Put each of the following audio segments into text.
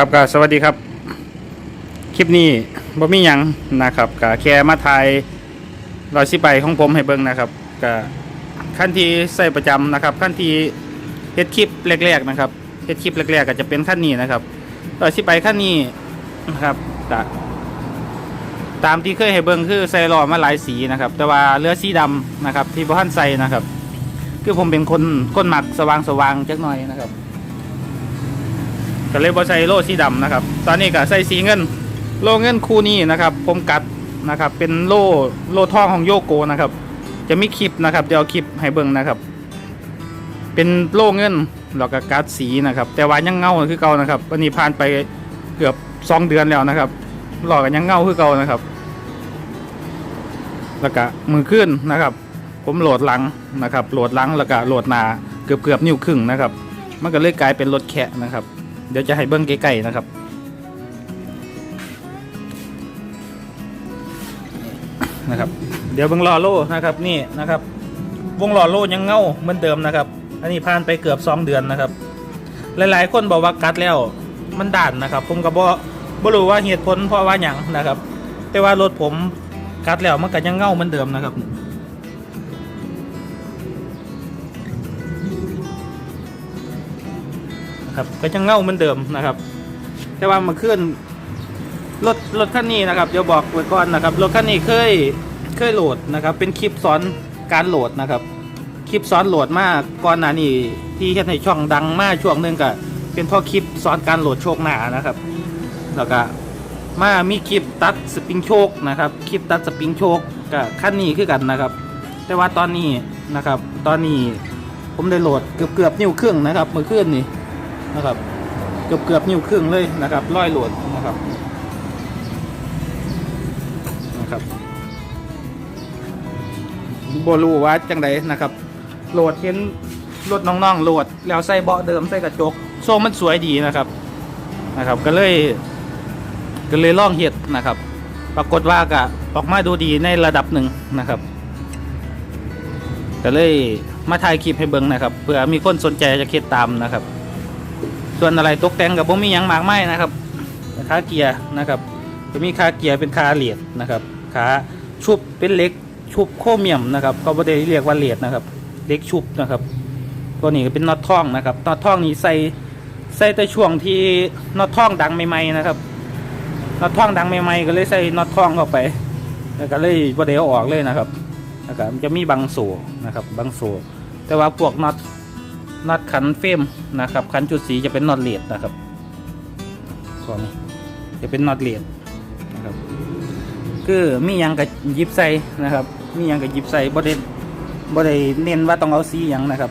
ครับก็สวัสดีครับ คลิปนี้บ่มีหยังนะครับก็แค่มาถ่ายรอยสิไปของผมให้เบิ่งนะครับก็ขั้นที่ใส่ประจำนะครับขั้นที่เฮ็ดคลิปแรกๆนะครับเฮ็ดคลิปแรกๆก็จะเป็นขั้นนี้นะครับรอยสิไปขั้นนี้นะครับก็ตามที่เคยให้เบิ่งคือใส่ล้อมาหลายสีนะครับ แต่ว่าเรือสีดำนะครับ ที่บ่ทันใส่นะครับ คือผมเป็นคนคนหมักสว่างๆจักหน่อยนะครับ ก็เลยบอใส่โล่สีดำนะครับ ตอนนี้ก็ใส่สีเงิน โล่เงินคู่นี้นะครับ ผมกัดนะครับ เป็นโล่โล่ทองของโยโกนะครับ จะมีคลิปนะครับเดี๋ยวเอาคลิปให้เบิ่งนะครับ เป็นโล่เงินแล้วก็กัดสีนะครับ แต่ว่ายังเงาคือเก่านะครับวันนี้ผ่านไปเกือบสองเดือนแล้วนะครับหลอกกันยังเงาคือเก่านะครับ แล้วก็มือขึ้นนะครับ ผมโหลดหลังนะครับ โหลดหลังแล้วก็โหลดหนาเกือบเกือบนิ้วครึ่งนะครับ มันก็เลยกลายเป็นรถแคะนะครับ เดี๋ยวจะให้เบิ้งใกล้ๆนะครับ นะครับ เดี๋ยวเบิ้งล้อโล่นะครับนี่นะครับ วงล้อโล่ยังเงาเหมือนเดิมนะครับ อันนี้ผ่านไปเกือบสองเดือนนะครับ หลายๆ คนบอกว่ากัดแล้วมันด่านนะครับ ผมก็บ่บ่รู้ว่าเหตุผลเพราะว่าหยังนะครับ แต่ว่ารถผมกัดแล้วมันก็ยังเงาเหมือนเดิมนะครับ ครับก็จะเง่าเหมือนเดิมนะครับ แต่ว่ามาขึ้นรถรถคันนี้นะครับเดี๋ยวบอกไว้ก่อนนะครับรถคันนี้เคยเคยโหลดนะครับ เป็นคลิปสอนการโหลดนะครับ คลิปสอนโหลดมากก่อนหน้านี้ที่เฮ็ดให้ช่องดังมากช่วงนึงก็เป็นพราะคลิปสอนการโหลดโชคหนานะครับ แล้วก็มามีคลิปตัดสปริงโชคนะครับคลิปตัดสปริงโชคกับคันนี้คือกันนะครับ แต่ว่าตอนนี้นะครับ ตอนนี้ผมได้โหลดเกือบเกือบนิ้วครึ่งนะครับเมื่อคืนนี้ นะครับ เกือบเกือบนิ้วครึ่งเลยนะครับร้อยโหลดนะครับนะครับบรูว่าจังไดนะครับโหลดเห็นรถน้องๆโหลดแล้วใส่เบาะเดิมใส่กระจกโซ่มันสวยดีนะครับนะครับ ก็เลยก็เลยล่องเห็ดนะครับ ปรากฏว่าก็ออกมาดูดีในระดับหนึ่งนะครับก็เลยมาถ่ายคลิปให้เบิ่งนะครับเผื่อมีคนสนใจจะเคิดตามนะครับ ส่วนอะไรตกแต่งกับผมมีหยังมากไม่นะครับขาเกียร์นะครับจะมีขาเกียร์เป็นขาเหลียดนะครับขาชุบเป็นเล็กชุบโคเมียมนะครับเขาไม่ได้เรียกว่าเหลียดนะครับเล็กชุบนะครับตัวนี้ก็เป็นน็อตท่องนะครับน็อตท่องนี้ใส่ใส่แต่ช่วงที่น็อตท่องดังใหม่ๆนะครับน็อตท่องดังใหม่ๆก็เลยใส่น็อตท่องเข้าไปแล้วก็เลยบ่ได้เอออกเลยนะครับนะครับจะมีบางโซ่นะครับบางโซ่แต่ว่าพวกน็อต น็อตขันเฟรมนะครับขันจุดสีจะเป็นน็อตเลดนะครับตัวนี้จะเป็นน็อตเลดนะครับคือมียังกับยิบใส่นะครับ มียังกับยิบใส่บ่ได้บ่ได้เน้นว่าต้องเอาสียังนะครับ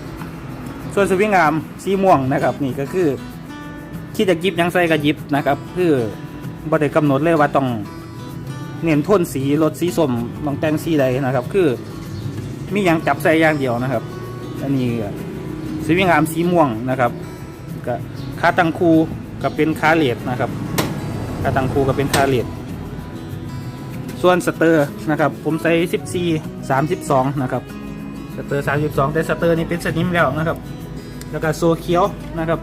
ส่วนสวิงอามสีม่วงนะครับ นี่ก็คือที่จะยิบยังใส่กับยิบนะครับ คือบ่ได้กำหนดเลยว่าต้องเน้นโทนสีรถสีส้มต้องแต่งสีใดนะครับ คือมียังจับใส่อย่างเดียวนะครับอันนี้ สีวิงามสีม่วงนะครับก็คาตังคูก็เป็นคาเลดนะครับคาตังคูก็เป็นคาเลดส่วนสเตอร์นะครับ ผมใส่14 32นะครับสเตอร์32 แต่สเตอร์นี่เป็นสนิมแล้วนะครับ แล้วก็โซเขียวนะครับ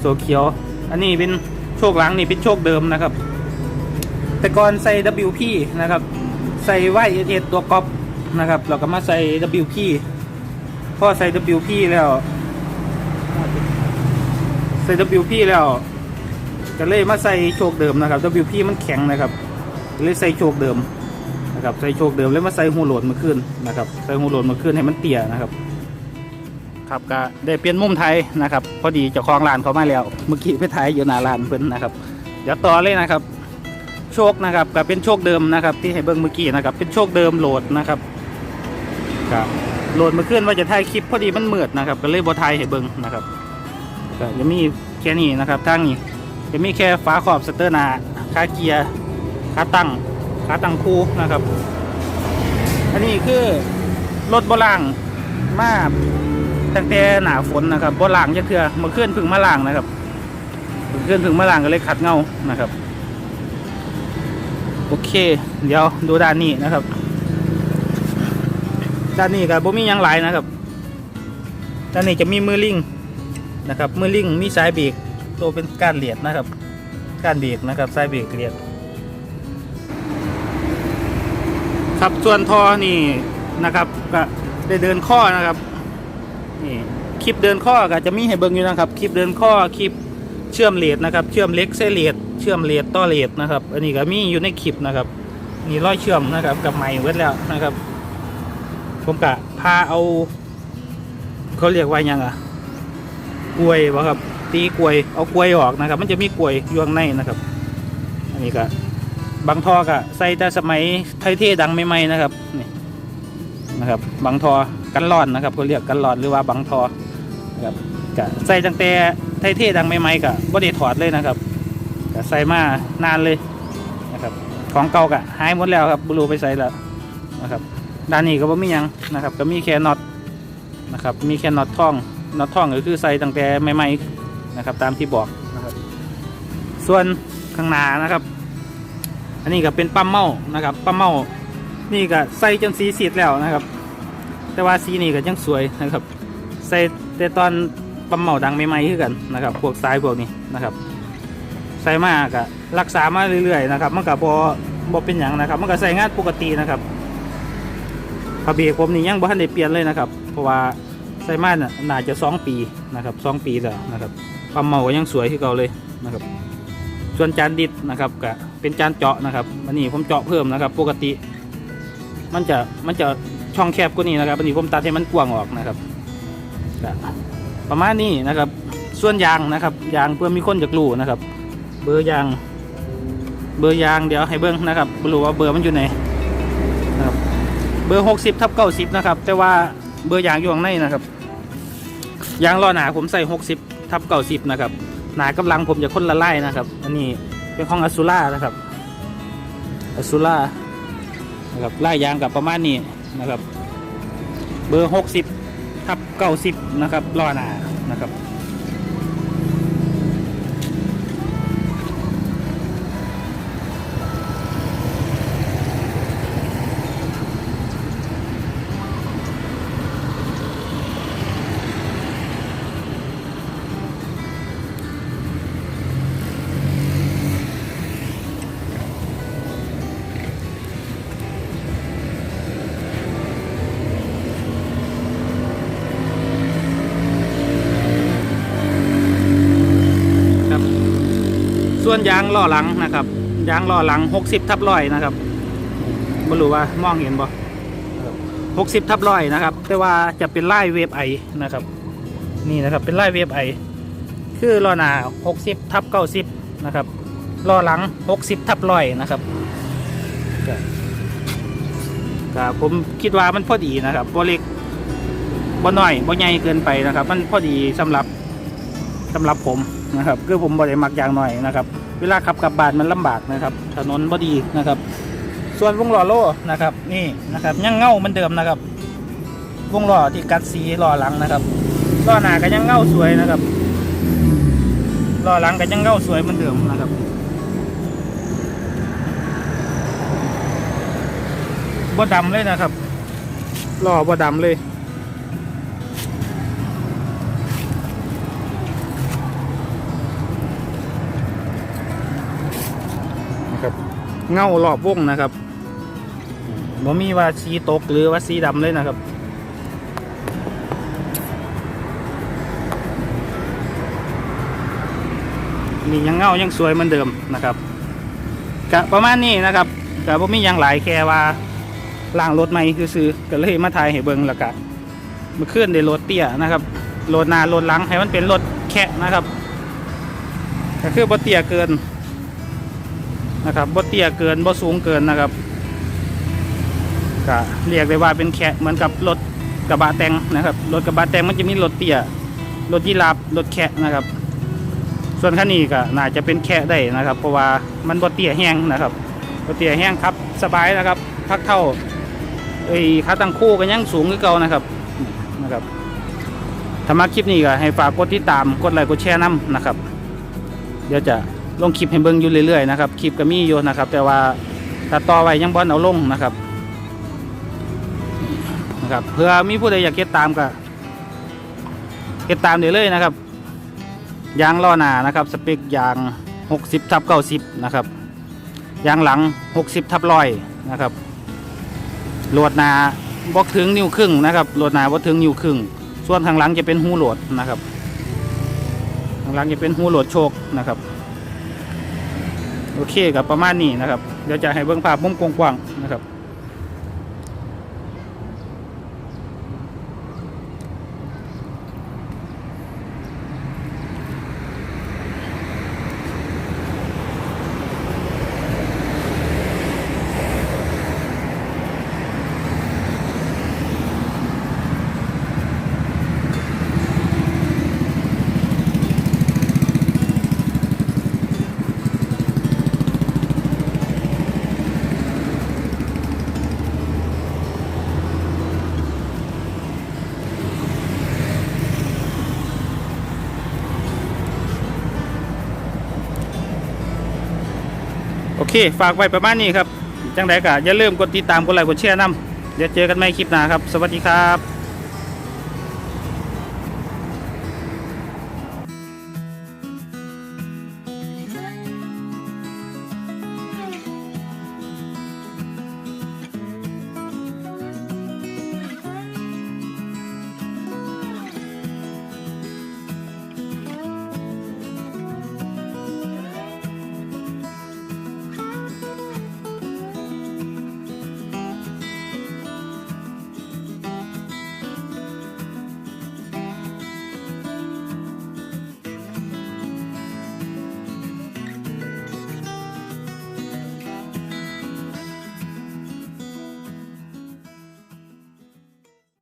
โซเขียวอันนี้เป็นโชคหลังนี่เป็นโชคเดิมนะครับ แต่ก่อนใส่ WP นะครับ ใส่ไวเอเตัวก๊อปนะครับ เราก็มาใส่ WP พอใส่ WP แล้ว ใส่ WP แล้วก็เลยมาใส่โชคเดิมนะครับ WP มันแข็งนะครับเลยใส่โชคเดิมนะครับใส่โชคเดิมแล้วมาใส่หูโหลดมาขึ้นนะครับใส่หูโหลดมาขึ้นให้มันเตี่ยนะครับ ครับก็ได้เปลี่ยนมุมไทยนะครับ พอดีเจ้าของร้านเขามาแล้ว เมื่อกี้ไปถ่ายอยู่หน้าร้านเพิ่นนะครับ เดี๋ยวต่อเลยนะครับ โชคนะครับก็เป็นโชคเดิมนะครับ ที่ให้เบิ้งเมื่อกี้นะครับ เป็นโชคเดิมโหลดนะครับครับ โหลดมาขึ้นว่าจะถ่ายคลิปพอดีมันมืดนะครับ ก็เลยบอถ่ายให้เบิ่งนะครับก็จะมีแค่นี้นะครับทางนี้จะมีแค่ฝาขอบสเตอร์นาคาเกียร์ขาตั้งขาตั้งคู่นะครับ อันนี้คือรถโบราณมาตั้งแต่หนาฝนนะครับโบราณจะเถื่อมาเคลื่อนพึ่งมาล่างนะครับเคลื่อนพึ่งมาล่างก็เลยขัดเงานะครับ โอเค เดี๋ยวดูด้านนี้นะครับ ด้านนี้กับบ่มียังหลายนะครับด้านนี้จะมีมือลิงนะครับมือลิงมีสายเบรกตัวเป็นก้านเหลียดนะครับก้านเบรกนะครับสายเบรกเหลียด ครับส่วนทอนี่นะครับก็ได้เดินข้อนะครับนี่คลิปเดินข้อก็จะมีให้เบิ่งอยู่นะครับ คลิปเดินข้อคลิปเชื่อมเลดนะครับเชื่อมเล็กเส้นเลดเชื่อมเลดต่อเลดนะครับ อันนี้ก็มีอยู่ในคลิปนะครับนี่ร้อยเชื่อมนะครับกับไม้เวทแล้วนะครับ ผมกะพาเอา เขาเรียกว่ายังอะกล้วยบ่ครับ ตีกล้วยเอากล้วยออกนะครับ มันจะมีกล้วยอยู่ข้างในนะครับ อันนี้ก็บางทอก็ใส่แต่สมัยไทยเท่ดังใหม่ๆนะครับนี่นะครับบางทอกันร้อนนะครับเขาเรียกกันร้อนหรือว่าบางทอนะครับก็ใส่ตั้งแต่ไทยเท่ดังใหม่ๆก็บ่ได้ถอดเลยนะครับก็ใส่มานานเลยนะครับ ของเก่าก็หายหมดแล้วครับบรูไปใส่แล้วนะครับ ด้านนี้ก็บ่มีหยังนะครับ ก็มีแค่น็อตนะครับ มีแค่น็อตท่องน็อตท่องก็คือใส่ตั้งแต่ใหม่ๆนะครับ ตามที่บอกนะครับ ส่วนข้างหน้านะครับ อันนี้ก็เป็นปั๊มเมานะครับปั๊มเมานี่ก็ใส่จนสีสีดแล้วนะครับ แต่ว่าสีนี่ก็ยังสวยนะครับ ใส่แต่ตอนปั๊มเมาดังใหม่ๆขึ้นกันนะครับ พวกสายพวกนี้นะครับ ใส่มากก็รักษามาเรื่อยๆนะครับ มันก็บ่บ่เป็นอย่างนะครับ มันก็ใส่งานปกตินะครับ พระเบรกผมนี่ยังบ่ทันได้เปลี่ยนเลยนะครับ เพราะว่าใส่มาน่ะน่าจะสองปีนะครับสองปีแล้วนะครับปั๊มเมาก็ยังสวยที่เก่าเลยนะครับ ส่วนจานดิดนะครับก็เป็นจานเจาะนะครับอันนี้ผมเจาะเพิ่มนะครับ ปกติ มันจะมันจะช่องแคบกว่านี้นะครับอันนี้ผมตัดให้มันกว้างออกนะครับประมาณนี้นะครับ ส่วนยางนะครับยางเพื่อมีคนจะรู้นะครับ เบอร์ยาง เบอร์ยางเดี๋ยวให้เบิ้งนะครับไม่รู้ว่าเบอร์มันอยู่ไหน เบอร์หกสิบทับเก้าสิบนะครับ แต่ว่าเบอร์ยางอยู่ข้างในนะครับ ยางล้อหนาผมใส่หกสิบทับเก้าสิบนะครับ หนากำลังผมจะค้นละไล่นะครับ อันนี้เป็นของอ s ซูล่านะครับอ s ซูล่านะครับไล่ยางกับประมาณนี้นะครับ เบอร์หกสิบทับเก้าสิบนะครับล้อหนานะครับ ล้อหลังนะครับยางล้อหลัง 60ทับร้อยนะครับไม่รู้ว่ามองเห็นบ่60ทับร้อยนะครับ แต่ว่าจะเป็นไล่เวฟไอนะครับ นี่นะครับเป็นไล่เวฟไอคือล้อหน้า60ทับ90นะครับล้อหลัง 60ทับร้อยนะครับก็ก็ผมคิดว่ามันพอดีนะครับบ่เล็กบ่น้อยบ่ใหญ่เกินไปนะครับ มันพอดีสำหรับสำหรับผมนะครับ คือผมบริมักอย่างหน่อยนะครับ เวลาขับกลับบ้านมันลำบากนะครับ ถนนพอดีนะครับ ส่วนวงล้อโล่นะครับ นี่นะครับยังเง่าเหมันเดิมนะครับ วงล้อที่กัดสีล้อหลังนะครับล้อหน้าก็ยังเง่าสวยนะครับล้อหลังก็ยังเง่าสวยเหมือนเดิมนะครับบ่ดำเลยนะครับล้อบ่ดำเลย เงารอบวงนะครับบ่มีว่าสีตกหรือว่าสีดำเลยนะครับ นี่ยังเงายังสวยเหมือนเดิมนะครับกะประมาณนี้นะครับกะบ่มียังหลายแค่ว่าล่างรถใหม่คือซื้อก็เลยมาถ่ายให้เบิ่งแล้วกะเมื่อคืนรถเตี้ยนะครับรถนารถลังให้มันเป็นรถแคะนะครับก็คือบ่เตี้ยเกิน นะครับบ่เตี้ยเกินบ่สูงเกินนะครับก็เรียกได้ว่าเป็นแคะเหมือนกับรถกระบะแต่งนะครับรถกระบะแต่งมันจะมีรถเตี้ยรถยีราฟรถแคะนะครับ ส่วนคันนี้ก็น่าจะเป็นแคะได้นะครับ เพราะว่ามันบ่เตี้ยแห้งนะครับบ่เตี้ยแห้งครับสบายนะครับพักเท่าเอ้ขาตั้งคู่ก็ยังสูงคือเก่านะครับนะครับถ้ามาคลิปนี้ก็ให้ฝากกดติดตามกดไลค์กดแชร์น้ำนะครับ เดี๋ยวจะ ลงคลิปให้เบิ่งอยู่เรื่อยๆนะครับคลิปก็มีอยู่นะครับ แต่ว่าตัดต่อไว้ยังบอลเอาลงนะครับนะครับเพื่อมีผู้ใดอยากเก็ตตามก็เก็ตตามได้เลยนะครับยางล้อหน้านะครับสเปคยาง 60ทับ90นะครับยางหลัง 60ทับร้อยนะครับโหลดหนาบกถึงนิ้วครึ่งนะครับโหลดหนาบกถึงนิ้วครึ่ง ส่วนทางหลังจะเป็นหูโหลดนะครับทางหลังจะเป็นหูโหลดโชคนะครับ โอเคกับประมาณนี้นะครับ เดี๋ยวจะให้เบื้องภาพมุมกว้างๆนะครับ เคฝากไว้ประมาณนี้ครับ จังไดก็อย่าลืมกดติดตามกดไลค์กดแชร์นำเดี๋ยวเจอกันใหม่คลิปหน้าครับ สวัสดีครับ